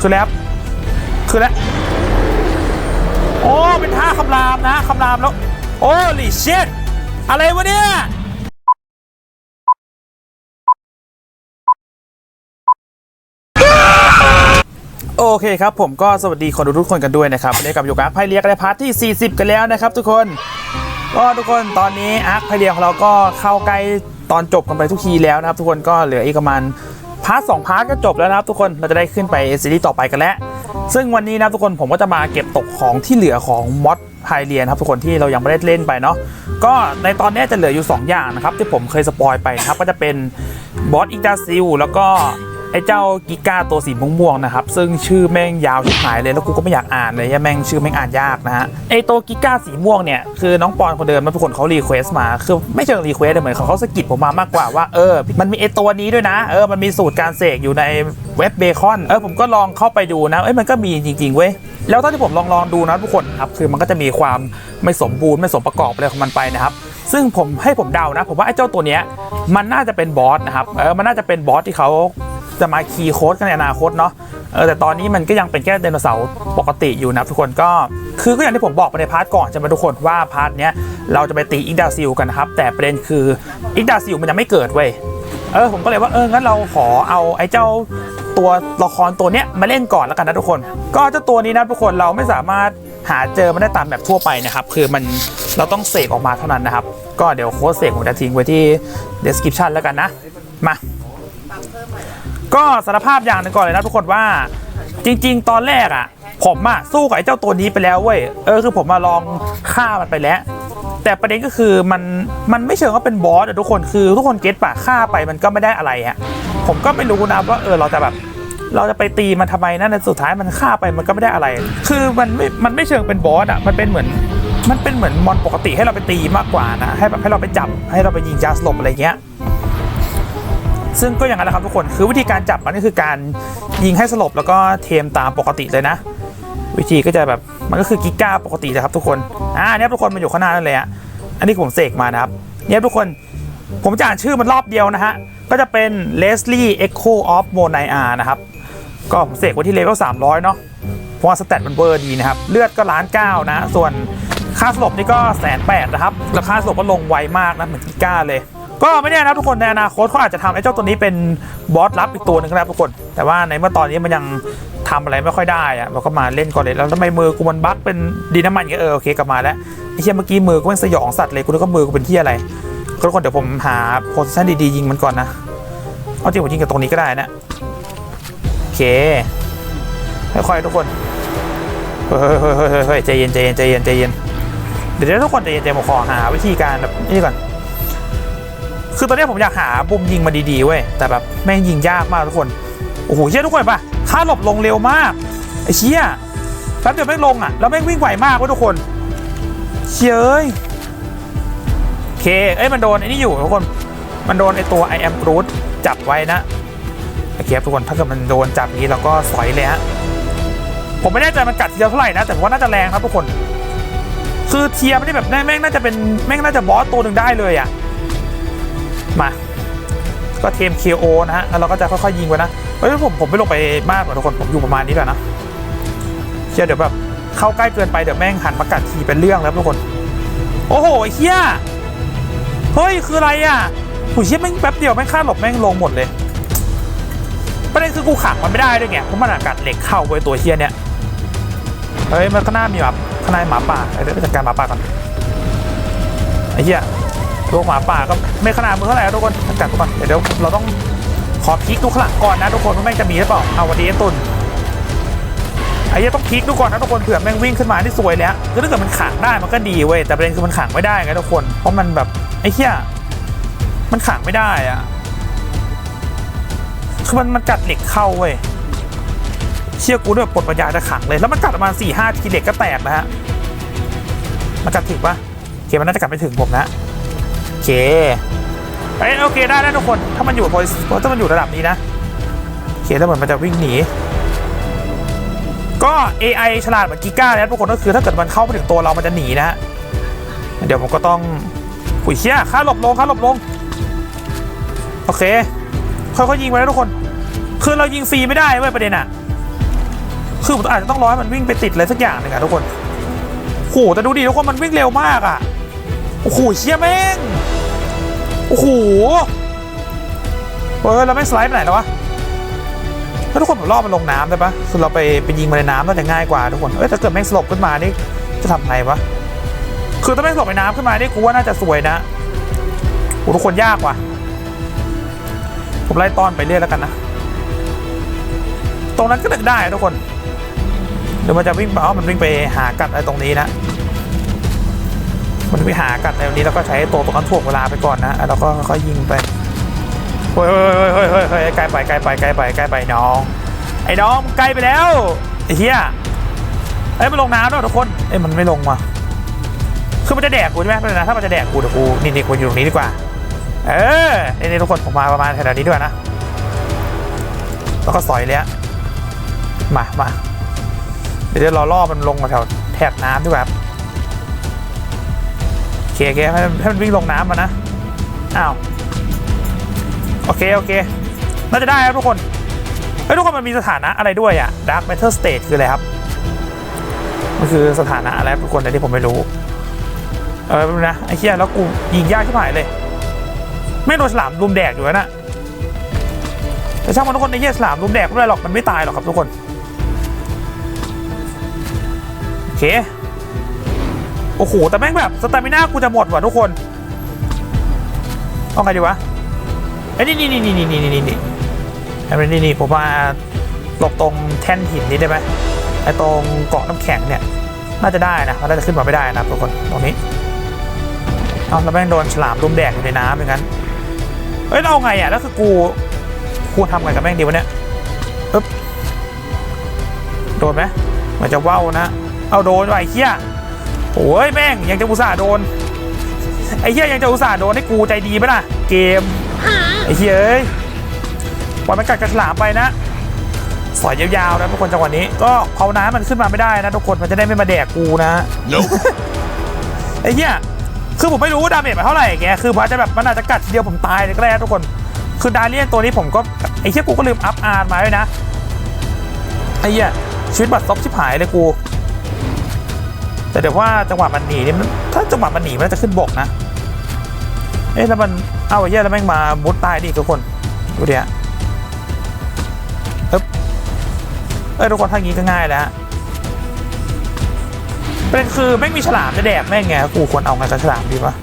คือแล้วคือแล้วโอ้เป็นท่าคำรามนะคำรามแล้ว โอ้ลิเชตอะไรวะเนี่ยโอเคครับผมก็สวัสดีคนดูทุกคนกันด้วยนะครับวันนี้กับอยู่กับอาร์คไพเรียกในพาร์ทที่ 40 กันแล้วนะครับ ทุกคนก็ทุกคนตอนนี้อาร์คไพเรียของเราก็เข้าใกล้ตอนจบกันไปทุกทีแล้วนะครับ ทุกคนก็เหลืออีกประมาณาร์ทสองพาร์ทก็จบแล้วนะครับทุกคนเราจะได้ขึ้นไปซีรีส์ต่อไปกันแล้ว ซึ่งวันนี้นะทุกคนผมก็จะมาเก็บตกของที่เหลือของมอดไฮเรียนครับทุกคนที่เรายังไม่ได้เล่นไปเนาะก็ในตอนนี้จะเหลืออยู่ 2 อย่างนะครับที่ผมเคยสปอยไปนะครับก็จะเป็นบอสอิกดาซิลแล้วก็ ไอ้เจ้ากิก้าตัวสีม่วงๆนะครับ ซึ่งชื่อแม่งยาวชิบหายเลยแล้วกูก็ไม่อยากอ่านเลยแม่งชื่อแม่งอ่านยากนะฮะไอ้ตัวกิก้าสีม่วงเนี่ยคือน้องปอนคนเดิมมาทุกคนเขารีเควสมาคือไม่เชิงรีเควสเหมือนเขาเขาสกิดผมมามากกว่าว่าเออมันมีไอ้ตัวนี้ด้วยนะเออมันมีสูตรการเสกอยู่ในเว็บเบคอนเออผมก็ลองเข้าไปดูนะเอ้ยมันก็มีจริงๆเว้ยแล้วตอนที่ผมลองลองดูนะทุกคนครับคือมันก็จะมีความไม่สมบูรณ์ไม่สมประกอบอะไรของมันไปนะครับซึ่งผมให้ผมเดานะ ผมว่าไอ้เจ้าตัวเนี้ยมันน่าจะเป็นบอสนะครับเออมันน่าจะเป็นบอสที่เขา จะมาคีย์โค้ดกันในอนาคตเนาะเออแต่ตอนนี้มันก็ยังเป็นแค่ไดโนเสาร์ปกติอยู่นะทุกคนก็คือก็อย่างที่ผมบอกไปในพาร์ทก่อนจะมาทุกคนว่าพาร์ทเนี้ยเราจะไปตีอิกดาซิลกันนะครับ แต่ประเด็นคืออิกดาซิลมันยังไม่เกิดเว้ยเออผมก็เลยว่าเอองั้นเราขอเอาไอ้เจ้าตัวละครตัวเนี้ยมาเล่นก่อนแล้วกันนะทุกคน ก็เจ้าตัวนี้นะทุกคนเราไม่สามารถหาเจอมันได้ตามแบบทั่วไปนะครับ คือมันเราต้องเสกออกมาเท่านั้นนะครับ ก็เดี๋ยวโค้ดเสกผมจะทิ้งไว้ที่ description แล้วกันนะมา ก็สารภาพอย่างหนึ่งก่อนเลยนะทุกคนว่า จริง ๆ ตอนแรกอะ ผมอะสู้กับไอ้เจ้าตัวนี้ไปแล้วเว้ยเออคือผมมาลองฆ่ามันไปแล้ว แต่ประเด็นก็คือมันมันไม่เชิงว่าเป็นบอสอะทุกคนคือทุกคนเก็ตปะฆ่าไปมันก็ไม่ได้อะไรอะผมก็ไม่รู้นะว่าเออเราจะแบบเราจะไปตีมันทำไมนะในสุดท้ายมันฆ่าไปมันก็ไม่ได้อะไร คือมันไม่ มันไม่เชิงเป็นบอสอะ มันเป็นเหมือน มันเป็นเหมือนมอนปกติให้เราไปตีมากกว่านะ ให้แบบให้เราไปจับ ให้เราไปยิงจาสลบอะไรเงี้ย ซึ่งก็อย่างนั้นแหละครับทุกคนคือวิธีการจับมันก็คือการยิงให้สลบแล้วก็เทมตามปกติเลยนะ วิธีก็จะแบบมันก็คือกิก้าปกตินะครับทุกคนอ่าเนี่ยทุกคนมันอยู่ข้างหน้านั่นเลยอะอันนี้ผมเสกมานะครับเนี่ยทุกคนผมจะอ่านชื่อมันรอบเดียวนะฮะ ก็จะเป็น Leslie Echo of m o n i a นะครับ ก็ผมเสกไว้ที่เลเวล300 เนาะเพราะว่าสแตทมันเวอร์ดีนะครับ เลือดก็ล้านเก้านะ ส่วนค่าสลบนี่ก็แสนแปดนะครับ ราคาสลบก็ลงไวมากนะ เหมือนกิก้าเลย ก็ไม่แน่นะทุกคนในอนาคตเขาอาจจะทำไอ้เจ้าตัวนี้เป็นบอสลับอีกตัวหนึ่งนะครับทุกคน แต่ว่าในเมื่อตอนนี้มันยังทำอะไรไม่ค่อยได้อะเราก็มาเล่นก่อนเลยแล้วทำไมมือกูมันบั๊กเป็นดินน้ำมันเงี้ยเออโอเคกลับมาแล้วไอ้เชี่ยเมื่อกี้มือกูมันสยองสัตว์เลยกูนึกว่ามือกูเป็นที่อะไรทุกคนเดี๋ยวผมหาโพสิชันดีๆยิงมันก่อนนะเอาจริงผมยิงกับตรงนี้ก็ได้นะโอเคค่อยๆทุกคนเฮ้ยเฮ้ยเฮ้ยเฮ้ยเฮ้ยใจเย็นใจเย็นใจเย็นใจเย็นเดี๋ยวทุกคนใจเย็นใจผมขอหาวิธีการแบบนี่ก่อน คือตอนนี้ผมอยากหาปุ่มยิงมาดีๆเว้ยแต่แบบแม่งยิงยากมากทุกคนโอ้โหเชี่ยทุกคนปะค่าหลบลงเร็วมากไอ้เชี่ยแป๊บเดียวแม่งลงอะแล้วแม่งวิ่งไหวมากเว้ยทุกคนเชี่ยเอ้ยโอเคเอ้ยมันโดนไอ้นี่อยู่ทุกคนมันโดนไอ้ตัว I am Groot จับไว้นะโอเคทุกคนถ้าเกิดมันโดนจับนี้เราก็สอยเลยฮะผมไม่แน่ใจมันกัดเดียเท่าไหร่นะแต่ผมว่าน่าจะแรงครับทุกคน คือเทียไม่ได้แบบแม่งน่าจะเป็นแม่งน่าจะบอสตัวหนึ่งได้เลยอะ มา ก็เทม KO นะฮะ แล้วเราก็จะค่อยๆยิงไปนะ เฮ้ยผมผมไม่ลงไปมากหรอกทุกคน ผมอยู่ประมาณนี้แหละนะเชียร์เดี๋ยวแบบเข้าใกล้เกินไปเดี๋ยวแม่งหันมากัดทีเป็นเรื่องแล้วทุกคน โอ้โหไอ้เฮียเฮ้ยคืออะไรอะผู้เชี่ยแม่งแป๊บเดียวแม่งฆ่าหลบแม่งลงหมดเลย ประเด็นคือกูขังมันไม่ได้ด้วยไง เพราะมันอากาศเหล็กเข้าไปตัวเฮียเนี่ยเฮ้ยมันข้างหน้ามีแบบข้างในหมาป่าเดี๋ยวไปจัดการหมาป่าก่อนไอ้เหี้ย พวกหมาป่าก็ไม่ขนาดมือเท่าไหร่ทุกคนจัดการทุกคนเดี๋ยวเราต้องขอพลิกดูข้างหลังก่อนนะทุกคนว่าแม่งจะมีหรือเปล่าเอาวันนี้ไอ้ตุนไอ้เหี้ยต้องพลิกดูก่อนนะทุกคนเผื่อแม่งวิ่งขึ้นมาที่สวยเลยฮะคือถ้าเกิดมันขังได้มันก็ดีเว้ยแต่ประเด็นคือมันขังไม่ได้ไงทุกคน เพราะมันแบบไอ้เหี้ยมันขังไม่ได้อะคือมันมันกัดเหล็กเข้าเว้ยเชี่ยกูด้วยปลดปัญญาจะขังเลยแล้วมันกัดประมาณสี่ห้าทีเด็กก็แตกนะฮะมันกัดถึงปะเคมันน่าจะกัดไม่ถึงผมนะ เคเอ้ยโอเคได้แล้วทุกคน ถ้ามันอยู่พอถ้ามันอยู่ระดับนี้นะโอเคแล้วเหมือนมันจะวิ่งหนี ก็ AI ฉลาดเหมือนกิก้าแล้วทุกคนก็คือถ้าเกิดมันเข้ามาถึงตัวเรามันจะหนีนะเดี๋ยวผมก็ต้องหุยเชี่ยค่าหลบลงค่าหลบลง โอเคค่อยๆยิงไปแล้วทุกคน คือเรายิงฟรีไม่ได้เว้ยประเด็นอะคือผมอาจจะต้องรอให้มันวิ่งไปติดอะไรสักอย่างหนึ่งอะทุกคนโหแต่ดูดิทุกคนมันวิ่งเร็วมากอะโอ้โหเชี่ยแม่ง โอ้โหเฮ้ยเราไม่สไลด์ไปไหนแล้ววะแล้วทุกคนผมรอบมันลงน้ำได้ปะคือเราไปไปยิงมันในน้ำน่าจะง่ายกว่าทุกคนเอ้ยถ้าเกิดแม่งสลบขึ้นมานี่จะทำไงวะคือถ้าแม่งสลบในน้ำขึ้นมานี่กูว่าน่าจะสวยนะโอ้ทุกคนยากว่ะผมไล่ต้อนไปเรื่อยแล้วกันนะ ตรงนั้นก็ดึกได้ทุกคน เดี๋ยวมันจะวิ่งไปอ๋อมันวิ่งไปหากัดอะไรตรงนี้นะ มันไปหากัดในตรงนี้แล้วก็ใช้ตัวตรงนั้นถ่วงเวลาไปก่อนนะแล้วก็ค่อยยิงไปเฮ้ยเฮ้ยเฮ้ยเฮ้ยเฮ้ยเฮ้ยใกล้ไปใกล้ไปใกล้ไปใกล้ไปน้อง ไอ้น้องใกล้ไปแล้วไอ้เหี้ยเอ้ยมันลงน้ำแล้วทุกคนเอ้ยมันไม่ลงมาคือมันจะแดกกูใช่ไหมไม่นะถ้ามันจะแดกกูเดี๋ยวกูนี่นี่กูอยู่ตรงนี้ดีกว่า เออนี่นี่ทุกคนผมมาประมาณแถวนี้ด้วยนะแล้วก็สอยเลยอะมามาเดี๋ยวเราล่อมันลงมาแถวแถบน้ำดีกว่าครับ เคโอเคให้มันให้มันวิ่งลงน้ำมานะ อ้าว โอเค โอเค น่าจะได้ครับทุกคน เฮ้ย ทุกคนมันมีสถานะอะไรด้วยอะ Dark Matter State คืออะไรครับ มันคือสถานะอะไรทุกคนแต่ที่ผมไม่รู้ เออแป๊บนึงนะ ไอ้เหี้ยแล้วกูยิงยากที่หายเลย ไม่โดนฉลามรุมแดกอยู่แล้วนะแต่ช่างมันทุกคนไอ้เหี้ยฉลามรุมแดกไม่เป็นไรหรอก มันไม่ตายหรอกครับทุกคน โอเค โอ้โห แต่แม่งแบบสตามิน่ากูจะหมดว่ะทุกคนเอาไงดีวะไอ้นี่นี่นี่นี่นี่นี่นี่นี่ไอ้นี่นี่ผมมาหลบตรงแท่นหินนี้ได้ไหมไอ้ตรงเกาะน้ำแข็งเนี่ยน่าจะได้นะมันน่าจะขึ้นมาไม่ได้นะทุกคนตรงนี้เอาแล้วแม่งโดนฉลามรุมแดกอยู่ในน้ำอย่างนั้นเฮ้ยเราไงอะแล้วคือกูกูทำไงกับแม่งดีวะเนี่ยปึ๊บโดนไหมเหมือนจะว่าวนะ เอาโดนไอ้เหี้ย โอ้ยแม่งยังจะอุตส่าห์โดน ไอ้เหี้ยยังจะอุตส่าห์โดนให้กูใจดีไหมล่ะ เกม ไอ้เหี้ยเอ้ยปล่อยมันกัดกระฉลามไปนะ สอยยาวๆนะทุกคนจังหวะนี้ ก็ภาวนาให้มันขึ้นมาไม่ได้นะทุกคนมันจะได้ไม่มาแดกกูนะ Nope. ไอ้เหี้ยคือผมไม่รู้ว่าดาเมจมันเท่าไหร่แกคือมันอาจจะแบบมันอาจจะกัดทีเดียวผมตายเลยก็ได้นะทุกคน คือดาเลียนตัวนี้ผมก็ไอ้เหี้ยกูก็ลืมอัพอาร์มาด้วยนะไอ้เหี้ยชีวิตบัตรซบชิบหายเลยกู แต่เดี๋ยวว่าจังหวะมันหนีนี่มันถ้าจังหวะมันหนีมันน่าจะขึ้นบกนะ เอ๊ะแล้วมันเอาไอ้เหี้ยแล้วแม่งมามุดตายดิทุกคนดูเดี๋ยวเอ๊บเอ้ยทุกคนถ้างี้ก็ง่ายแล้วเป็นคือแม่งมีฉลามจะแดกแม่งไงกูควรเอาไงกับฉลามดีวะ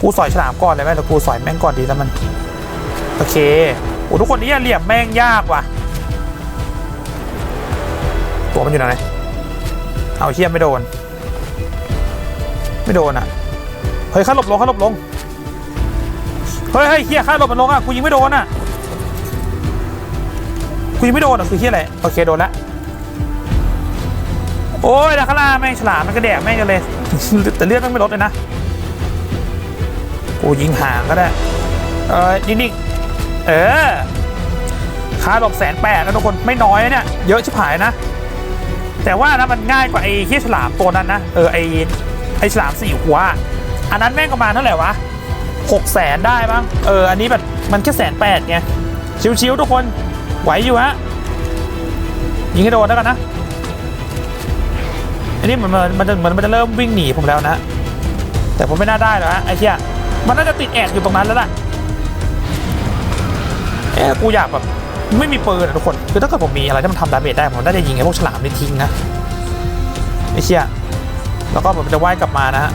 กูสอยฉลามก่อนเลยไหมแต่กูสอยแม่งก่อนดีแล้วมัน โอเคโอ้ทุกคนนี่เหลี่ยมแม่งยากว่ะตัวมันอยู่ไหนเอาเทียมไม่โดน ไม่โดนอะ เฮ้ยข้าหลบลงข้าหลบลง เฮ้ยเฮ้ยเฮียข้าหลบมันลงอะ กูยิงไม่โดนอะ กูยิงไม่โดนอะคือเฮียอะไร โอเคโดนละ โอ้ยแล้วข้างล่าแม่งฉลามมันก็แดกแม่งกันเลย แต่เลือดแม่งไม่ลดเลยนะ กูยิงห่างก็ได้ เออนิ่งๆเออค่าหลบแสนแปดนะทุกคนไม่น้อยเนี่ย เยอะชิบหายนะ แต่ว่านะมันง่ายกว่าไอ้เฮียฉลามตัวนั้นนะ เออไอ้ อ้ฉลามสี่หัว อันนั้นแม่งประมาณเท่าไหร่วะหกแสนได้บ้างเออ อันนี้แบบมันแค่แสนแปดไง ชิวๆทุกคน ไหวอยู่ฮะ ยิงให้โดนแล้วกันนะ อันนี้เหมือนมันมันจะเหมือนมันจะเริ่มวิ่งหนีผมแล้วนะ แต่ผมไม่น่าได้หรอกฮะไอ้เชี่ยมันน่าจะติดแอกอยู่ตรงนั้นแล้วล่ะเอ้กูอยากแบบไม่มีปืนอะทุกคน คือถ้าเกิดผมมีอะไรที่มันทำดาเมจได้ผมน่าจะยิงไอ้พวกฉลามนี่ทิ้งนะไอ้เชี่ย แล้วก็ผมจะว่ายกลับมานะฮะ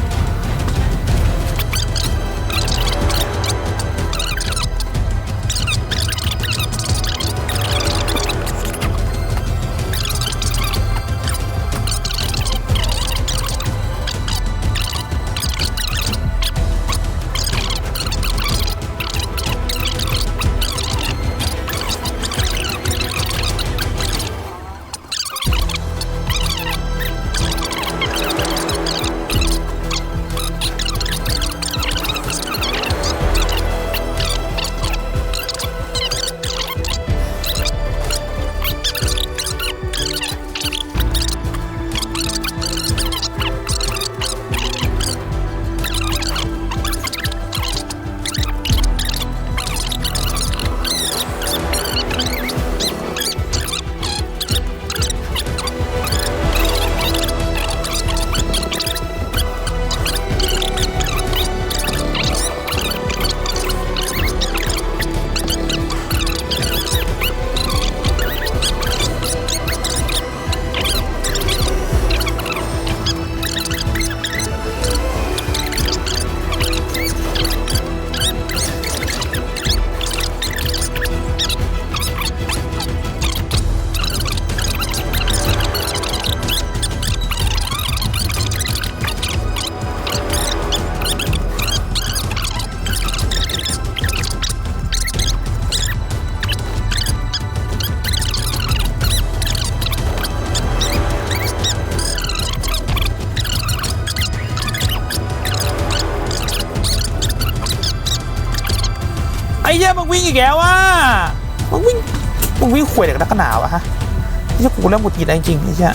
เหี้ยกูเริ่มหงุดหงิดแล้วจริงๆไอ้เหี้ย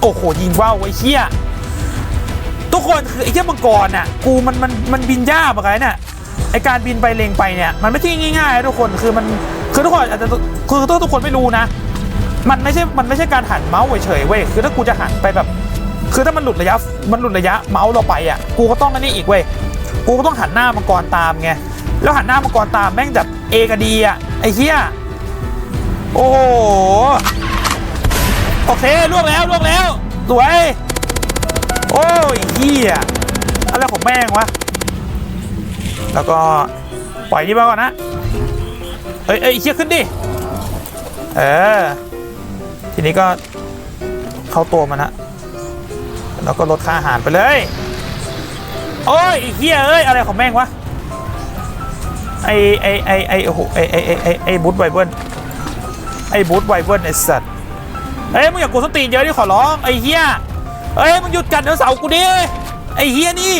โอ้โหยิงว่าวไอ้เหี้ยทุกคนคือไอ้เหี้ยมังกรน่ะกูมันมันมันบินยากอนกันเนี่ยไอการบินไปเลงไปเนี่ยมันไม่ใช่ง่ายๆทุกคนคือมันคือทุกคนอาจจะคือถ้าทุกคนไม่รู้นะ มันไม่ใช่มันไม่ใช่การหันเมาส์เฉยๆเว้ยคือถ้ากูจะหันไปแบบ คือถ้ามันหลุดระยะมันหลุดระยะเมาส์เราไปอะกูก็ต้องอันนี้อีกเว้ยกูก็ต้องหันหน้ามังกรตามไงแล้วหันหน้ามังกรตามแม่งแบบเอกดีอะไอ้เหี้ยโอ้โห โอเคล่วงแล้วล่วงแล้ว สวย โอ้ยเหี้ยอะไรของแม่งวะ แล้วก็ปล่อยนี่มาก่อนนะ เอ้ยเอ้ยเหี้ยขึ้นดิ เออ ทีนี้ก็เข้าตัวมันฮะ แล้วก็ลดค่าอาหารไปเลย โอ้ยเฮียเอ้ยอะไรของแม่งวะ ไอไอไอไอโอ้โหไอไอไอไอบูทไวเบิลไอบูทไวเบิลไอสัตว์ เอ้ยมึงอย่ากดสตีนเยอะดิขอร้องไอ้เฮียเอ้ยมึงหยุดกัดเดี๋ยวเสากูดิไอ้เฮียนี่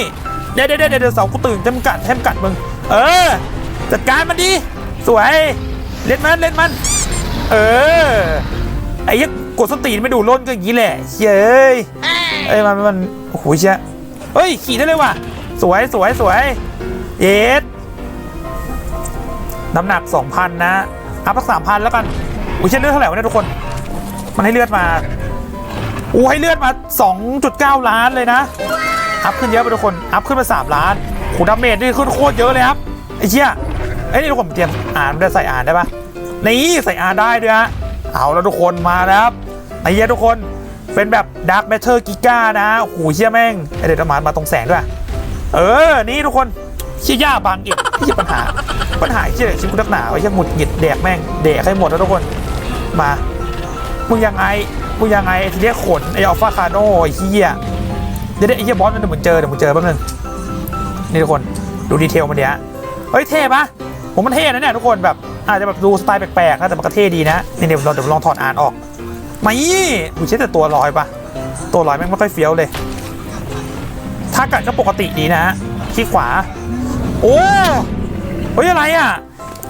เดี๋ยวเดี๋ยวเดี๋ยวเดี๋ยวเสากูตื่นจะมึงกัดแทมกัดมึงเออ จัดการมันดิสวยเล่นมันเล่นมัน เออไอ้ยักษ์กดสตีนไม่ดูล้นก็อย่างนี้แหละเย้ยเอ้ยมันมันโอ้โหเชี่ยเฮ้ยขี่ได้เลยว่ะสวยสวยสวยเย็ดน้ำหนัก 2,000 นะ อัพสักสามพันแล้วกันอุ้ยเช่นเลือดเท่าไหร่วะเนี่ยทุกคน มันให้เลือดมาอู้ให้เลือดมา 2.9 ล้านเลยนะ อัพขึ้นเยอะไปทุกคน อัพขึ้นมา 3 ล้านโหดาเมจนี่ขึ้นโคตรเยอะเลยครับ ไอ้เชี่ยไอ้ยนี่ทุกคนเตรียมอ่านได้ใส่อ่านได้ปะนี่ใส่อ่านได้ด้วยฮะ เอาแล้วทุกคนมาแล้วครับ ไอ้เหี้ยทุกคน เป็นแบบดาร์ m แมทเ e อร์กิก้านะโอ้โหเชี่ยแม่งไอเด็ดมามาตรงแสงด้วย เออ นี่ทุกคนเชี่ยย่าบางอีกที่ปัญหา ปัญหาเชี่ยชิ้นกูนักหนาไอ้เชี่ยหงุดหงิดแดกแม่งแดกให้หมดแล้วทุกคน มา มึงยังไงมึงยังไงไอ้ทีเนี้ยขนไออัลฟาคาโนไอ้เหี้ยเดี๋ยวเดี๋ยวไอ้เหี้ยบอสมันเดี๋ยวมึงเจอเดี๋ยวมึงเจอแป๊บนึงนี่ทุกคนดูดีเทลมันเนี้ยเฮ้ยเท่ปะผมมันเท่นะเนี่ยทุกคนแบบอาจจะแบบดูสไตล์แปลกๆนะแต่มันก็เท่ดีนะนี่เดี๋ยวเราเดี๋ยวลองถอดอ่านออกไม่กูใช้แต่ตัวลอยปะตัวลอยแม่งไม่ค่อยเฟี้ยวเลยถ้ากัดก็ปกติดีนะฮะคลิกขวา โอ้เฮ้ยอะไรอะ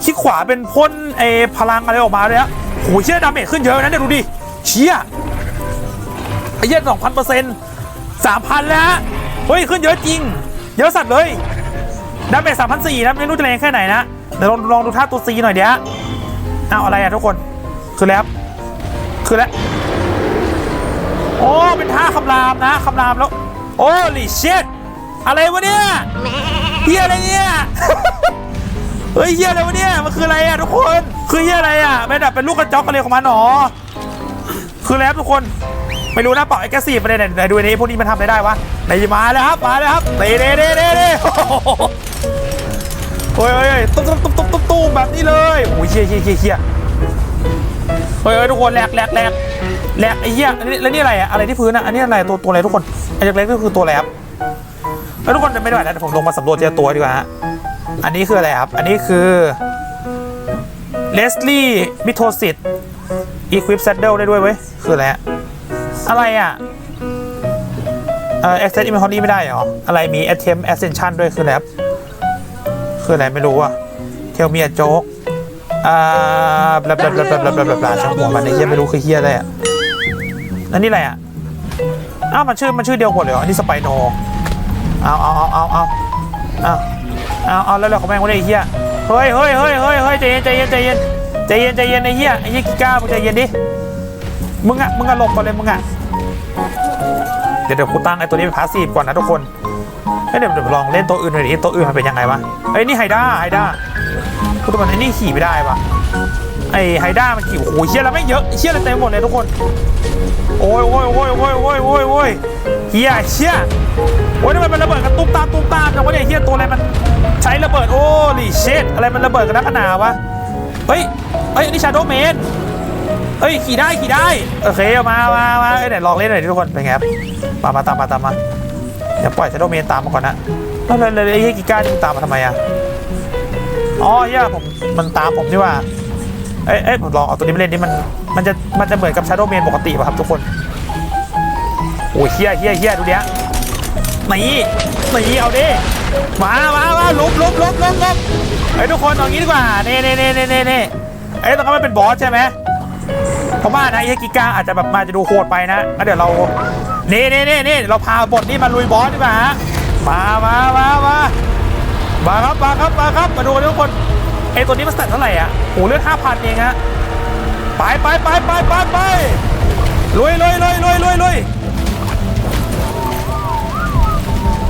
คลิกขวาเป็นพ่นไอพลังอะไรออกมาเลยอะ โหเชี่ยดาเมจขึ้นเยอะนะเนี่ยดูดิเชี่ยไอ้เหี้ยสองพันเปอร์เซ็นต์สามพันแล้วเฮ้ยขึ้นเยอะจริง เยอะสัตว์เลยดาเมจสามพันสี่นะไม่รู้จะแรงแค่ไหนนะเดี๋ยวลองลองดูท่าตัวซีหน่อยเดี๋ยวเอาอะไรอะทุกคนคือแล้วคือแล้วโอ้เป็นท่าคำรามนะคำรามแล้ว โอ้ลิเชตอะไรวะเนี่ยเฮียอะไรเนี่ย เฮ้ยเฮียอะไรวะเนี่ยมันคืออะไรอะทุกคนคือเฮียอะไรอะไม่ดับเป็นลูกกระจอกอะไรของมันหนอคือแล้วทุกคนไม่รู้นะเป่าไอ้แกสีไปเลยไหนไหนดูนี้พวกนี้มันทำอะไรได้วะไหนมาแล้วครับมาแล้วครับเด้เด้เด้เด้เด้โอ้ยโอ้ยโอ้ยตุ๊บตุ๊บตุ๊บตุ๊บตุ๊บตุ๊บแบบนี้เลยโอ้ยเชี่ยเชี่ยเชี่ยเชี่ยเฮ้ยเฮ้ยทุกคนแหลกแหลกแหลกแหลกไอ้เหี้ยอันนี้แล้วนี่อะไรอะอะไรที่พื้นอะอันนี้อะไรตัวตัวอะไรทุกคนไอ้เล็กๆนี่คือตัวอะไรครับแล้วทุกคนจะไม่ได้นะเดี๋ยวผมลงมาสำรวจทีละตัวดีกว่าฮะ อันนี้คืออะไรครับ อันนี้คือเลสลี่มิโทซิตอีควิปเซดเดิลได้ด้วยเว้ย คืออะไรอะอะไรอะ เอ่อ access inventory ไม่ได้เหรอ อะไรมี attempt ascension ด้วยคืออะไรครับคืออะไรไม่รู้อะเทลเมียโจ๊กอ่าบลาบลาบลาบลาบลาบลาบลาบลาช่างหัวมันไอ้เหี้ยไม่รู้คือเหี้ยอะไรอะแล้วนี่อะไรอะอ้าวมันชื่อมันชื่อเดียวหมดเลยเหรออันนี้สไปโนเอาเอาเอาเอาเอา เอาเอาแล้วแล้วของแม่งวะเนี่ไอ้เหี้ยเฮ้ยเฮ้ยเฮ้ยเฮ้ยเฮ้ยใจเย็นใจเย็นใจเย็นใจเย็นใจเย็นไอ้เหี้ยไอ้เหี้ยกิก้ามึงใจเย็นดิมึงอะมึงอะหลบก่อนเลยมึงอะเดี๋ยวเดี๋ยวกูตั้งไอ้ตัวนี้เป็นพาสซีฟก่อนนะทุกคนเฮ้ยเดี๋ยวเดี๋ยวลองเล่นตัวอื่นหน่อยดิตัวอื่นมันเป็นยังไงวะเฮ้ยนี่ไฮด้าไฮด้ากูตัวมันไอ้นี่ขี่ไม่ได้ปะไอ้ไฮด้ามันขี่โอ้โหเชี่ยแล้วไม่เยอะเชี่ยอะไรเต็มหมดเลยทุกคน โอ้ยโอ้ยโอ้ยโอ้ยโอ้ยโอ้ยโอ้ยเฮียเชี่ยโอ้ยทำไมมันระเบิดกันตุ้มตามตุ้มตามจังวะเนี่ยเฮียตัวอะไรมันใช้ระเบิดโอ้ลิเชตอะไรมันระเบิดกันนักหนาวะเฮ้ยเฮ้ยนนี้ชาโดว์เมนเฮ้ยขี่ได้ขี่ได้โอเคเอามามามาเอ้ยไหนลองเล่นหน่อยทุกคนเป็นไงครับมามาตามมาตามมาเดี๋ยวปล่อยชาโดว์เมนตามมาก่อนนะแล้วแล้วแล้วไอ้เฮียกิก้านี่มึงตามมาทำไมอะอ๋อย่าผมมันตามผมนี่ว่า เอ้ยเอ้ยผมลองเอาตัวนี้ไปเล่นนี่มันมันจะมันจะเหมือนกับ Shadow Man ปกติป่ะครับทุกคนโอ้ยเฮียเฮียเฮียดูเนี้ยหนี่นี่เอาดิมามามาลุบลุบลุบลุบลุบเฮ้ทุกคนเอางี้ดีกว่าเน่เน่เน่เน่เน่เน่เอ้ยตรงนั้นมันเป็นบอสใช่ไหมเพราะว่านะไอ้กิก้าอาจจะแบบมาจะดูโหดไปนะงั้นเดี๋ยวเราเน่เน่เน่เน่เราพาบทนี้มาลุยบอสดีกว่าฮะมามามามามาครับมาครับมาครับมาดูกันทุกคน ไอ้ตัวนี้มันสแตทเท่าไหร่อะโอ้เลือดห้าพันเองฮะไปไปไปไปไปไปลุยลุยลุยลุยลุยลุย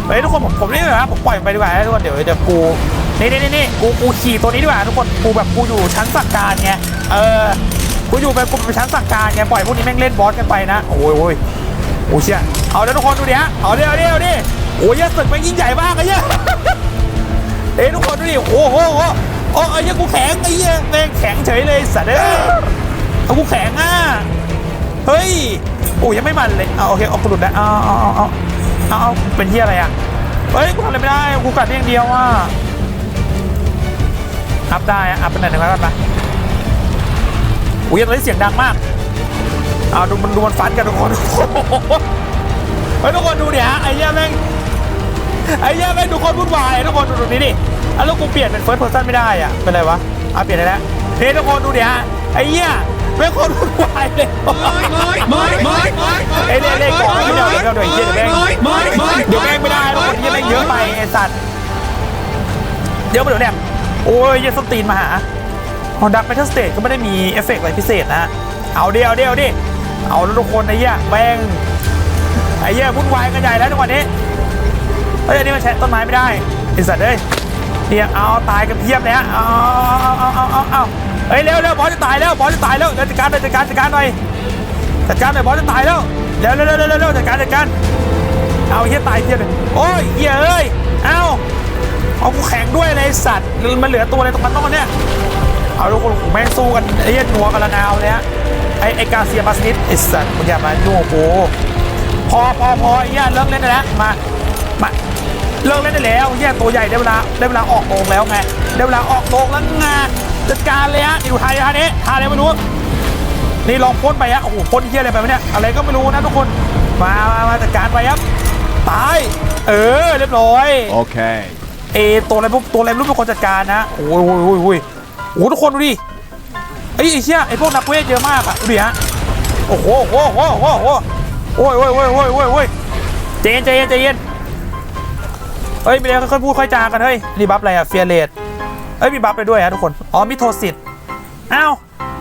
เฮ้ยทุกคนผมผมนี่นะผมปล่อยไปดีกว่าทุกคนเดี๋ยวเดี๋ยวกูนี่นี่นี่นี่กูกูขี่ตัวนี้ดีกว่าทุกคนกูแบบกูอยู่ชั้นสั่งการไงเออกูอยู่แบบกูเป็นชั้นสั่งการไงปล่อยพวกนี้แม่งเล่นบอสกันไปนะโอ้ยโอ้ยโอ้ยเชี่ยเอาเดี๋ยวทุกคนดูดิฮะเอาเดี๋ยวเดี๋ยวดิโอ้ยยศึกแม่งยิ่งใหญ่มากเลยเนี่ยเอ้ยทุกคนดูดิโอ้โห โอ้โหโอ้ยเหี้ยกูแข็งไอ้เหี้ยแม่งแข็งเฉยเลยสัตว์เอ้ยเอากูแข็งอะเฮ้ยโอ้ยยังไม่มันเลยเอาโอเคเอากูหลุดแล้เอาเอาเอาเอาเอาเอาเป็นที่อะไรอะเฮ้ยกูทำอะไรไม่ได้กูกัดได้อย่างเดียวอะอัพได้อัพเป็นไหนถึงแล้วกันปะอุ้ยตอนนี้เสียงดังมากเอาดูมันดูมันฟันกันทุกคนเฮ้ยทุกคนดูดิฮะไอ้เหี้ยแม่งไอ้เหี้ยแม่งทุกคนวุ่นวายทุกคนดูตรงนี้ดิ อะแล้วกูเปลี่ยนเป็นเฟิร์สเพอร์ซันไม่ได้อะเป็นไรวะอะเปลี่ยนได้แล้วเฮ้ยทุกคนดูดิฮะไอ้เหี้ยแม่งคนวุ่นวายเลยเอ้ยเล่นเล่นก่อนไม่เดี๋ยวเดี๋ยวเดี๋ยวไอ้เหี้ยเดี๋ยวแม่งเดี๋ยวแม่งไม่ได้ทุกคนเหี้ยแม่งเยอะไปไอ้สัตว์เดี๋ยวมาเดี๋ยวเนี่ยโอ้ยเหี้ยสตีนมาหาฮอนดักเมทัลสเตทก็ไม่ได้มีเอฟเฟกต์อะไรพิเศษนะเอาเดียวเดียวดิเอาแล้วทุกคนไอ้เหี้ยแม่งไอ้เหี้ยวุ่นวายกันใหญ่แล้วทุกวันนี้เฮ้ยอันนี้มันใช้ต้นไม้ไม่ได้ไอสัตว์เอ้ย เนี่ยเอาตายกันเพียบเลยฮะเอาเอาเอาเอาเอาเอาเฮ้ยเร็วเร็วบอสจะตายแล้วบอสจะตายแล้วเดี๋ยวจัดการหน่อยจัดการจัดการหน่อยจัดการหน่อยบอสจะตายแล้วเร็วเร็วเร็วเร็วเร็วจัดการจัดการเอาเฮียตายเพียบเลยโอ้ยเฮียเอ้ยเอาเอากูแข่งด้วยเลยสัตว์มันเหลือตัวอะไรตรงมันต้องเนี่ยเอาทุกคนแม่งสู้กันไอ้เหี้ยนัวกันละนาวเลยฮะไอ้ไอ้กาเซียบาสนิสไอ้สัตว์มึงอย่ามายุ่งกับกูพอพอพอไอ้เหี้ยเลิกเล่นแล้วมามา เลิกเล่นได้แล้วเฮียตัวใหญ่ได้เวลาได้เวลาออกโรงแล้วไงได้เวลาออกโรงแล้วไงจัดการเลยฮะนี่ดูทายท่านี้ท่าอะไรไม่รู้นี่ลองพ่นไปฮะโอ้โหพ่นเฮียอะไรไปวะเนี่ยอะไรก็ไม่รู้นะทุกคนมามามาจัดการไปครับตายเออเรียบร้อย Okay. เอตัวอะไรพวกตัวอะไรไม่รู้เป็นคนจัดการนะโอ้ยโอ้ยโอ้ยโอ้ยโอ้โหทุกคนดูดิไอ้ยไอ้เชี่ยไอ้พวกนักเวทเยอะมากอะดูดิฮะโอ้โหโอ้โหโอ้โหโอ้โหโอ้ยโอ้ยโอ้ยโอ้ยโอ้ยโอ้ยใจเย็นใจเย็นใจเย็น เฮ้ยไม่ได้ค่อยๆพูดค่อยจากันเฮ้ยนี่บัฟอะไรอะเฟียเลดเอ้ยมีบัฟไปด้วยฮะทุกคนอ๋อมีโทสิตอ้าว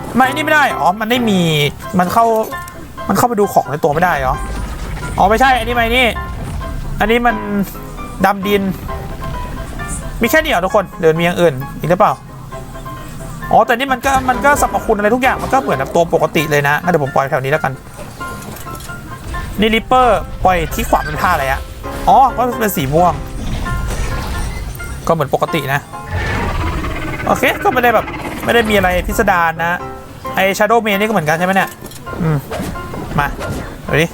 ทำไมนี่ไม่ได้อ๋อมันไม่มีมันเข้ามันเข้าไปดูของในตัวไม่ได้เหรออ๋อไม่ใช่อันนี้ไม่นี่ อันนี้มันดำดิน มีแค่นี้เหรอทุกคนเดินมีอย่างอื่นอีกหรือเปล่าอ๋อแต่นี่มันก็มันก็สรรพคุณอะไรทุกอย่างมันก็เหมือนกับตัวปกติเลยนะเดี๋ยวผมปล่อยแถวนี้แล้วกันนี่ริปเปอร์ปล่อยที่ขวาเป็นท่าอะไรอะอ๋อก็เป็นสีม่วง ก็เหมือนปกตินะ โอเค ก็ไม่ได้แบบ ไม่ได้มีอะไรพิสดารนะ ไอชาร์โดเมนนี่ก็เหมือนกันใช่ไหมเนี่ย อืม มาดูดิ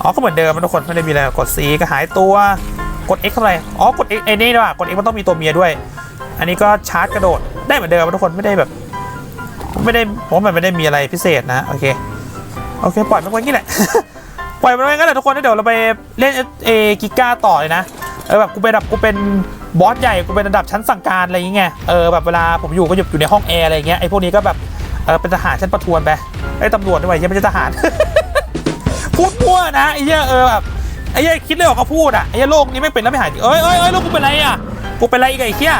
อ๋อ ก็เหมือนเดิมทุกคนไม่ได้มีอะไร กด C ก็หายตัว กด X เท่าไหร่อ๋อ กด X ไอ้นี่ด้วยกด X มันต้องมีตัวเมียด้วย อันนี้ก็ชาร์จกระโดด ได้เหมือนเดิมทุกคนไม่ได้แบบ ไม่ได้ผมมันไม่ได้มีอะไรพิเศษนะ โอเค โอเค ปล่อยมันไว้งี้แหละ ปล่อยมันไว้งั้นแหละทุกคน เดี๋ยวเราไปเล่นเอกิก้าต่อเลยนะ ออแบบกูเป็นแบบกูเป็นบอสใหญ่กูเป็นระดับชั้นสั่งการอะไรอย่างเงี้ยเออแบบเวลาผมอยู่ก็อยู่อยู่ในห้องแอร์อะไรเงี้ยไอ้พวกนี้ก็แบบเออเป็นทหารชั้นประทวนไปไอ้ตำรวจด้วยยังไม่ใช่ทหาร พูดมั่วนะไอ้เหี้ยเออแบบไอ้เหี้ยคิดเลยออกก็พูดอะไอ้เหี้ยโลกนี้ไม่เป็นแล้วไม่หายเอ้ยเอ้ยเอ้ยโลกกูเป็นไรอะกูเป็นไรอีกไอ้เหี้ย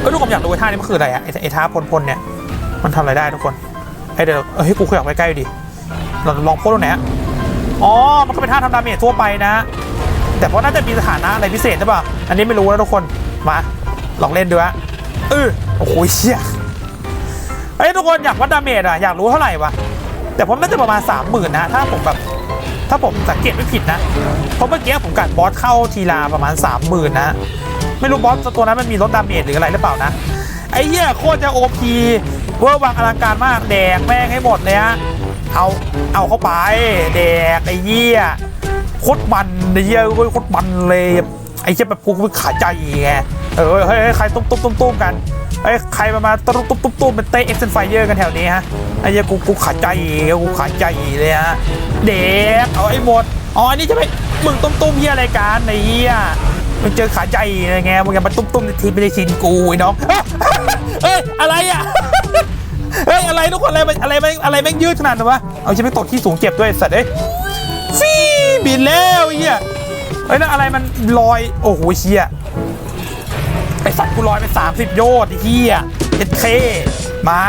เอ้ยลูกผมอยากรู้ไอ้ท่านี้มันคืออะไรอะไอ้ไอ้ท่าพ่นๆเนี่ยมันทำอะไรได้ทุกคนไอ้เดี๋ยวเอ้ยกูขยับไปใกล้ดิเราลองพ่นตรงไหนะอ๋อมันก็เป็นท่าทำดาเมจทั่วไปนะ แต่เพราะน่าจะมีสถานะอะไรพิเศษหรือเปล่าอันนี้ไม่รู้นะทุกคนมาลองเล่นดูฮะเออโอ้โหเชี่ยเฮ้ยทุกคนอยากวัดดาเมจอะอยากรู้เท่าไหร่วะแต่ผมน่าจะประมาณสามหมื่นนะถ้าผมแบบถ้าผมสังเกตไม่ผิดนะเพราะเมื่อกี้ผมกัดบอสเข้าทีลาประมาณสามหมื่นนะไม่รู้บอสตัวนั้นมันมีลดดาเมจหรืออะไรหรือเปล่านะไอ้เหี้ยโคตรจะโอพีเวอร์วังอลังการมากแดกแม่งให้หมดเลยฮะเอาเอาเข้าไปแดกไอ้เหี้ย ตรมันเหี้ยโคตรมันเลยไอ้เหี้ยแบบกูเป็นขาใจไงเออเฮ้ยใครตุ้มตุ้มตุ้มตุ้มกันไอ้ใครมามาตุ้มตุ้มตุ้มตุ้มเป็นเตะเอ็กเซนไฟเยอร์กันแถวนี้ฮะไอ้เหี้ยกูกูขาใจกูขาใจเลยฮะเด็กเอาไอ้หมดอ๋ออันนี้จะไปมึงตุ้มตุ้มเหี้ยอะไรกันไอ้เหี้ยมึงเจอขาใหญ่อะไรเงี้ยมึงอย่ามาตุ้มตุ้มๆทีไม่ได้ชินกูไอ้น้องเอ้ยอะไรอะเฮ้ยอะไรทุกคนอะไรอะไรแม่งอะไรแม่งยืดขนาดนั้นวะเอาชิบไปตกที่สูงเจ็บด้วยสัตว์เอ้ย บินแล้วเหี้ยเฮ้ยแล้วอะไรมันลอย โอ้โหเชี่ยไอสัตว์กูลอยไป30โยชน์เหี้ยเอ็ดเคมา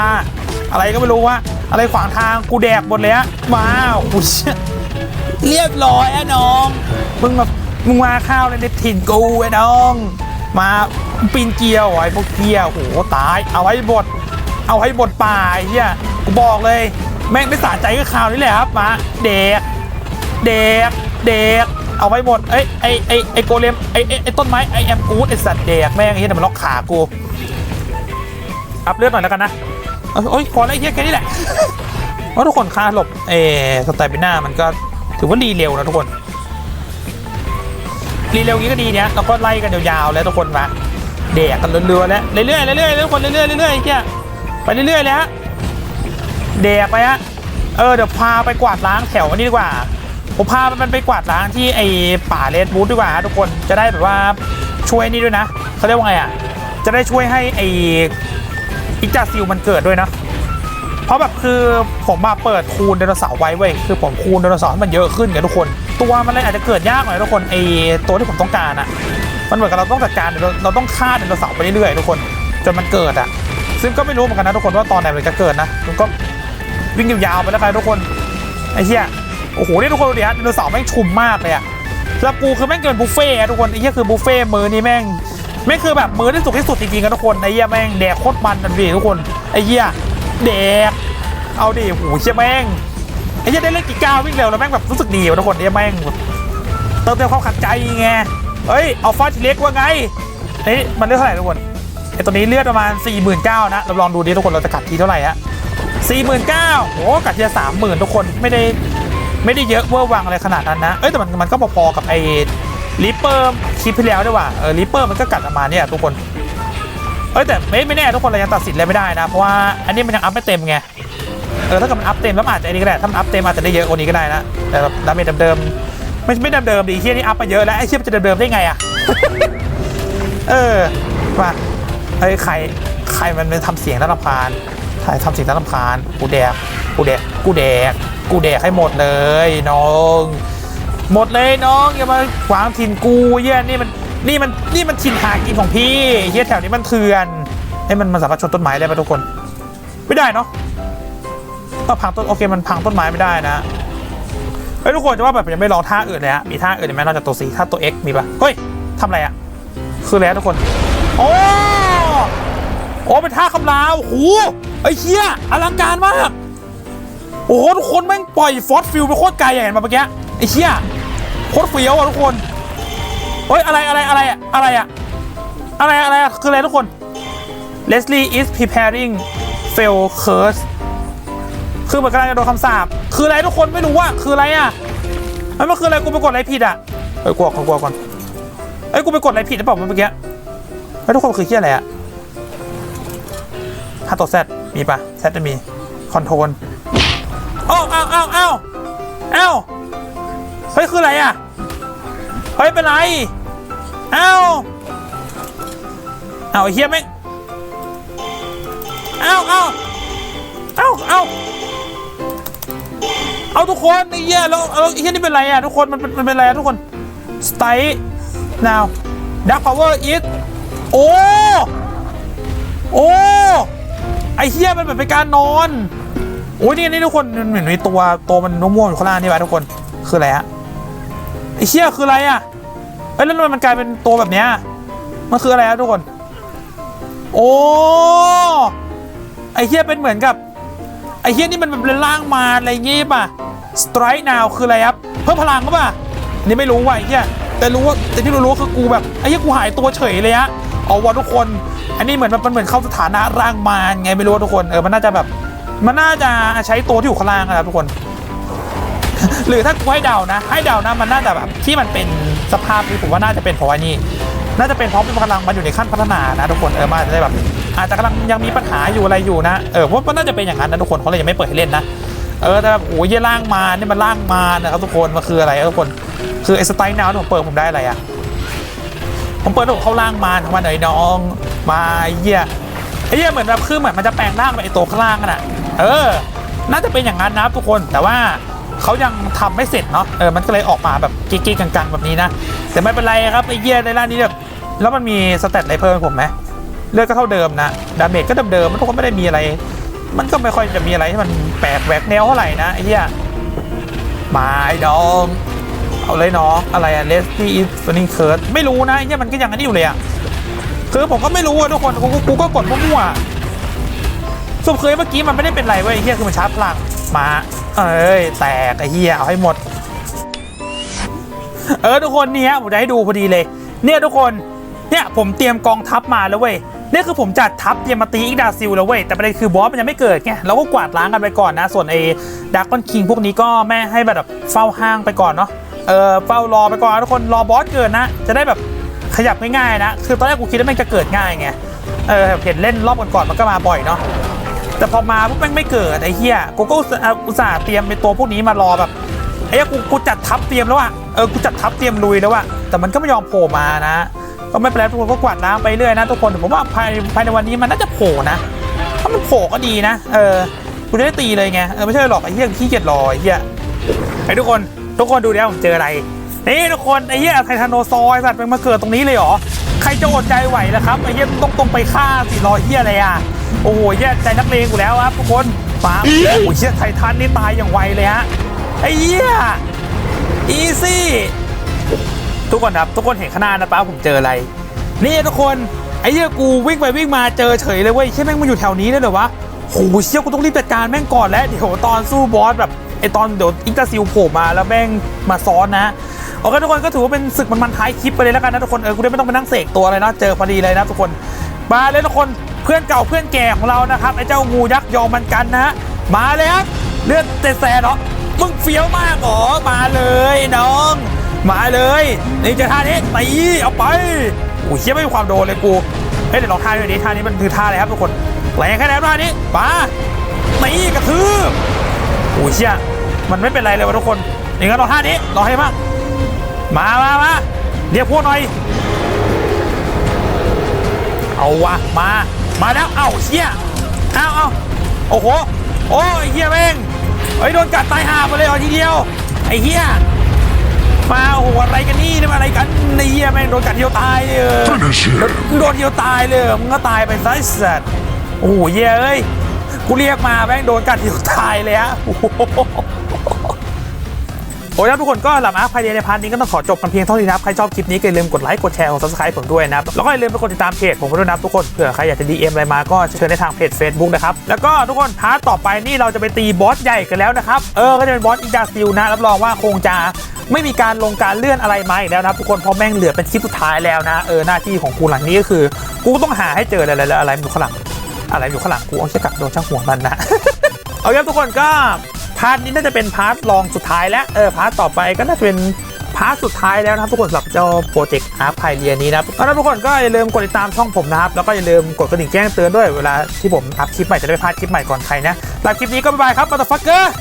อะไรก็ไม่รู้ว่า อะไรขวางทางกูแดกหมดเลยอะมาโอ้โหเรียบร้อยอะน้อง มึงมา มึงมาข้าวในถิ่นกูไอ้น้อง มาปีนเกลียวไอ้พวกเกลียวโอ้โหตาย เอาไว้บด เอาให้บทป่าเฮียกูบอกเลย แม่งไม่สะใจก็ข่าวนี้แหละครับมาเด็กเด็ก เด็กเอาไว้หมดเอ้ยไอไอไอโกเลมไอไอ้ไอต้นไม้ไอแอมกูดไอสัตว์เด็กแม่งไอ้เฮียเดี๋ยวมันล็อกขากูอัพเลือดหน่อยแล้วกันนะโอ้ยพอแล้วไอ้เฮียแค่นี้แหละเพราะทุกคนค่าหลบเอสไตล์บิน่ามันก็ถือว่ารีเร็วนะทุกคนรีเร็วนี้ก็ดีเนี้ยเราก็ไล่กันยาวๆแล้วทุกคนมาเด็กกันเรื่อยๆแล้วเรื่อยๆเรื่อยๆทุกคนเรื่อยๆเรื่อยๆไอ้เฮียไปเรื่อยๆเลยฮะเด็กไปฮะเออเดี๋ยวพาไปกวาดล้างแถวนี้ดีกว่า ผมพามันไปกวาดล้างที่ไอ้ป่าเลดบูธดีกว่าฮะทุกคนจะได้แบบว่าช่วยนี่ด้วยนะเขาเรียกว่าไงอะจะได้ช่วยให้ไอ้อิจาซิลมันเกิดด้วยนะเพราะแบบคือผมมาเปิดคูณไดโนเสาร์ไว้เว้ยคือผมคูณไดโนเสาร์ให้มันเยอะขึ้นกันทุกคน ตัวมันเลยอาจจะเกิดยากหน่อยทุกคนไอ้ตัวที่ผมต้องการอะมันเหมือนกับเราต้องจัดการเราเราต้องฆ่าไดโนเสาร์ไปเรื่อยๆทุกคนจนมันเกิดอะ ซึ่งก็ไม่รู้เหมือนกันนะทุกคนว่าตอนไหนมันจะเกิดนะมันก็วิ่งยาวๆไปแล้วกันทุกคนไอ้เหี้ย โอ้โหนี่ทุกคนดูดิฮะไดโนเสาร์แม่งชุมมากเลยอะสำหรับกูคือแม่งเกินบุฟเฟ่อะทุกคนไอ้เหี้ยคือบุฟเฟ่มือนี้แม่งแม่งคือแบบมือที่สุดที่สุดจริงๆกันทุกคนไอ้เหี้ยแม่งแดกโคตรมันกันดิทุกคนไอ้เหี้ยแดกเอาดิโอ้โหเชี่ยแม่งไอ้เหี้ยได้เล่นกี่ก้าววิ่งเร็วแล้วแม่งแบบรู้สึกดีว่ะทุกคนไอ้เหี้ยแม่งเติมเต็มความขัดใจไงเฮ้ยเอาฟาทีเล็กว่าไงเฮ้ยมันเลือกเท่าไหร่ทุกคนไอ้ตัวนี้เลือดประมาณ 4 9 0 0 0นะเราลองดูดิทุกคนเราจะกัดทีเท่าไหร่ฮะ49,000โอ้กัดทีละ30,000ทุกคนไม่ได้ ไม่ได้เยอะเวอร์วังอะไรขนาดนั้นนะ เอ้ยแต่มันมันก็พอๆกับไอ้ลิปเปอร์คลิปที่แล้วด้วยว่ะเออลิปเปอร์มันก็กัดประมาณเนี้ยทุกคน เอ้ยแต่ไม่ไม่แน่ทุกคนเรายังตัดสินอะไรไม่ได้นะ เพราะว่าอันนี้มันยังอัพไม่เต็มไง เออถ้าเกิดมันอัพเต็มแล้วมันอาจจะอันนี้ก็ได้ ถ้ามันอัพเต็มอาจจะได้เยอะกว่านี้ก็ได้นะ แต่ดาเมจเดิมๆไม่ไม่เดิมๆดิเฮียนี่อัพมาเยอะแล้วไอ้เชี่ยมันจะเดิมๆได้ไงอะเออมาเฮ้ยใครใครมันเป็นทำเสียงน่ารำคาญใครทำเสียงน่ารำคาญกูแดก กูแดกกูแดกกูแดกให้หมดเลยน้อง หมดเลยน้องอย่ามาขวางถิ่นกูเหี้ยนี่มันนี่มันนี่มันถิ่นหากินของพี่เฮียแถวนี้มันเถื่อนให้มันมันสามารถชนต้นไม้ได้ไหมทุกคน ไม่ได้เนาะต้องพังต้นโอเคมันพังต้นไม้ไม่ได้นะเฮ้ยทุกคนจะว่าแบบยังไม่ลองท่าอื่นเลยฮะมีท่าอื่นไหมนอกจากตัว C ท่าตัว X มีปะเฮ้ยทำอะไรอะคืออะไรอะทุกคนโอ้โอ้เป็นท่าคำราวโอ้โหไอ้เชี่ยอลังการมาก โอ้โหทุกคนแม่งปล่อยฟอสฟิลไปโคตรไกลอย่างเห็นมาเมื่อกี้ไอ้เชี่ยโคตรเฟี้ยวอะทุกคนเฮ้ยอะไรอะไรอะไรอะอะไรอะอะไรอะไรอะคืออะไรทุกคน Leslie is preparing fail curse คือเหมือนกำลังจะโดนคำสาปคืออะไรทุกคนไม่รู้ว่าคืออะไรอะมันมันคืออะไรกูไปกดอะไรผิดอะเอ้ยกลัวก่อนกลัวก่อนเอ้ยกูไปกดอะไรผิดหรือเปล่าเมื่อกี้เฮ้ทุกคนคือเฮียอะไรอะถ้าตัว Z มีปะ Z จะมีคอนโทรล อ้าวอ้าวอ้าเฮ้ยคืออะไรอะเฮ้ยเป็นไรอ้าวอ้าวไอ้เฮียแม่อ้าวอ้าวอ้าวอ้าวเอาทุกคนไอ้เหี้ยแล้วแล้วไอ้เหี้ยนี่เป็นไรอะทุกคนมันมันมันเป็นไรอะทุกคนสไตล์ now dark power is โอ้โอ้ไอเฮียมันแบบเป็นการนอน อ้ยนี่นี่ทุกคนมันเหมือนมีตัวตัวมันม่วงๆอยู่ข้างล่างนี่วะทุกคนคืออะไรฮะไอเฮียคืออะไรอะเอ้ยแล้วทำไมมันกลายเป็นตัวแบบเนี้ยมันคืออะไรฮะทุกคน โอ้ไอเฮียเป็นเหมือนกับไอเฮียนี่มันแบบเป็นร่างมารอะไรงี้ป่ะ strike now คืออะไรครับเพิ่มพลังก็ป่ะนี่ไม่รู้ว่ะไอ้เฮียแต่รู้ว่าแต่ที่รู้ๆคือกูแบบไอ้เฮียกูหายตัวเฉยเลยฮะเอาวะทุกคน อันนี้เหมือนมันเหมือนเข้าสถานะร่างมารไงไม่รู้ทุกคนเออมันน่าจะแบบ มันน่าจะใช้ตัวที่อยู่ข้างล่างนะครับทุกคน หรือถ้ากูให้เดานะ ให้เดานะมันน่าจะแบบที่มันเป็นสภาพนี้ผมว่าน่าจะเป็นเพราะว่านี่น่าจะเป็นเพราะเป็นพลังมันอยู่ในขั้นพัฒนานะทุกคนเออมันอาจจะได้แบบอาจจะกำลังยังมีปัญหาอยู่อะไรอยู่นะเออเพราะมันน่าจะเป็นอย่างนั้นนะทุกคนเขาเลยยังไม่เปิดให้เล่นนะเออแต่แบบโอ้ยเหี้ยร่างมานี่มันร่างมานะครับทุกคนมันคืออะไรทุกคนคือไอ้สไตล์นาวผมเปิดผมได้อะไรอะผมเปิดระบบเข้าล่างมาทำไมาหน่อยน้องมาเหี้ยไอ้เหี้ยเหมือนแบบคือเหมือนมันจะแปลงร่างไปไอ้ตัวข้างล่างนะ เออ น่าจะเป็นอย่างนั้นนะทุกคนแต่ว่าเขายังทำไม่เสร็จเนาะเออมันก็เลยออกมาแบบกิ๊กๆกังๆแบบนี้นะแต่ไม่เป็นไรครับไอ้เหี้ยในร่างนี้แบบแล้วมันมีสเตตอะไรเพิ่มผมไหมเลือดก็เท่าเดิมนะดาเมจก็เดิมๆมันทุกคนไม่ได้มีอะไร มันก็ไม่ค่อยจะมีอะไรที่มันแปลกแหวกแนวเท่าไหร่นะไอ้เหี้ยมาไอ้ดองเอาเลยน้องอะไรอะเลสตี้อิสนิงเคิร์ดไม่รู้นะไอ้เนี่ยมันก็ยังอันนี้อยู่เลยอะคือผมก็ไม่รู้อะทุกคนกูกูกูก็กดมั่วๆ สุดเคยเมื่อกี้มันไม่ได้เป็นไรเว้ยไอเฮียคือมันชาร์จพลังมา เอ้ย แตกไอ้เฮียเอาให้หมด เออทุกคนเนี่ยผมจะให้ดูพอดีเลย เนี่ยทุกคนเนี่ยผมเตรียมกองทัพมาแล้วเว้ยเนี่ยคือผมจัดทัพเตรียมมาตีอีกดาซิลแล้วเว้ยแต่ประเด็นคือบอสมันยังไม่เกิดไงเราก็กวาดล้างกันไปก่อนนะ ส่วนไอ้ดากอนคิงพวกนี้ก็แม่ให้แบบเฝ้าห้างไปก่อนเนาะเออเฝ้ารอไปก่อนทุกคนรอบอสเกิดนะ จะได้แบบขยับง่ายๆนะ คือตอนแรกกูคิดว่ามันจะเกิดง่ายไงเออเห็นเล่นรอบก่อนๆมันก็มาบ่อยเนาะ แต่พอมาปุ๊บแม่งไม่เกิดไอ้เหี้ยกูก็อุตส่าห์เตรียมเป็นตัวพวกนี้มารอแบบไอ้เหี้ยกูกูจัดทัพเตรียมแล้วอะเออกูจัดทัพเตรียมลุยแล้วอะแต่มันก็ไม่ยอมโผล่มานะ ก็ไม่เป็นไรทุกคนก็กวาดน้ำไปเรื่อยนะทุกคนแต่ผมว่าภายภายในวันนี้มันน่าจะโผล่นะ ถ้ามันโผล่ก็ดีนะ เออกูได้ตีเลยไงเออไม่ใช่หรอกไอ้เหี้ยขี้เกียจรอไอ้เหี้ยไอ้ทุกคนทุกคนดูแล้วผมเจออะไรนี่ทุกคนไอ้เหี้ยไททานโนซอยสัตว์มันมาเกิดตรงนี้เลยเหรอ ใครจะอดใจไหวล่ะครับไอ้เหี้ยต้องตรงไปฆ่าสิรอเหี้ยอะไรอะโอ้โหเหี้ยใจนักเลงกูแล้วครับทุกคนฟ้าโอ้โหเหี้ยไททันนี่ตายอย่างไวเลยฮะไอ้เหี้ยอีซี่ทุกคนครับทุกคนเห็นข้างหน้านะป้าผมเจออะไร นี่ทุกคนไอ้เหี้ยกูวิ่งไปวิ่งมาเจอเฉยเลยเว้ยเชี่ยแม่งมาอยู่แถวนี้เลยเหรอวะโหเชี่ยกูต้องรีบจัดการแม่งก่อนแล้วเดี๋ยวตอนสู้บอสแบบไอตอนเดี๋ยวอิกตาซิลโผล่มาแล้วแม่งมาซ้อนนะ โอเคทุกคนก็ถือว่าเป็นศึกมันมันๆท้ายคลิปไปเลยแล้วกันนะทุกคนเออกูได้ไม่ต้องไปนั่งเสกตัวอะไรนะเจอพอดีเลยนะทุกคนมาเลยทุกคนเพื่อนเก่าเพื่อนแก่ของเรานะครับไอ้เจ้างูยักษ์ยอมมันกันนะฮะมาเลยครับเลือดเตะแสนเหรอมึงเฟี้ยวมากเหรอมาเลยน้อง มาเลยนี่จะท่านี้ตีเอาไปโอ้ยเชี่ยไม่มีความโดนเลยกูเฮ้ยเดี๋ยวลองท่าด้วยนี้ท่านี้มันคือท่าอะไรครับทุกคนแรงแค่ไหนท่านี้มาตีกระทืบโอ้ยเชี่ยมันไม่เป็นไรเลยวะทุกคนอย่างนั้นลองท่านี้ลองให้มาก มามามาเรียกพวกหน่อย เอาวะ มา มาแล้ว เอ้าเชี่ยเอาเอาโอ้โห โอ้ยไอ้เฮียแม่งเฮ้ยโดนกัดตายห่าไปเลยเอาทีเดียว ไอ้เฮียมาโอ้โหอะไรกันนี่นี่มาอะไรกันไอ้เฮียแม่งโดนกัดเดียวตายเลยเออ Finish โดน him. โดนเดียวตายเลยมึงก็ตายไปซะไอ้สัตว์โอ้โหเฮียเอ้ยกูเรียกมาแม่งโดนกัดเดียวตายเลยฮะ โอ้ยคทุกคนก็หลับอาร์คภายในในพาร์ทนี้ก็ต้องขอจบกันเพียงเท่านี้นะครับ ใครชอบคลิปนี้ก็อย่าลืมกดไลค์ กดแชร์กด subscribe ผมด้วยนะครับ แล้วก็อย่าลืมไปกดติดตามเพจผมด้วยนะทุกคน เผื่อใครอยากจะ DM อะไรมาก็เชิญในทางเพจ Facebook นะครับ แล้วก็ทุกคนพาร์ทต่อไปนี่เราจะไปตีบอสใหญ่กันแล้วนะครับ เออ ก็จะเป็นบอสอีดาซิลนะ รับรองว่าคงจะไม่มีการลงการเลื่อนอะไรมาอีกแล้วนะทุกคนเพราะแม่งเหลือเป็นคลิปสุดท้ายแล้วนะ เออหน้าที่ของกูหลังนี้ก็คือ กูต้องหาให้เจออะไรๆอะไรอยู่ข้างหลังอะไรอยู่ข้างหลังกูเอาเชือกกัดโดนช่างหัวมันนะเอาครับทุกคนก็ พาร์ทนี้น่าจะเป็นพาร์ทรองสุดท้ายแล้วเออพาร์ทต่อไปก็น่าจะเป็นพาร์ทสุดท้ายแล้วนะครับทุกคนสำหรับเจ้าโปรเจกต์อาร์ไพเรียนี้นะครับแล้วทุกคนก็อย่าลืมกดติดตามช่องผมนะครับ แล้วก็อย่าลืมกดกระดิ่งแจ้งเตือนด้วยเวลาที่ผมอัพคลิปใหม่จะได้ไม่พลาดคลิปใหม่ก่อนใครนะสำหรับคลิปนี้ก็บ๊ายบายครับมาตาฟักเกอร์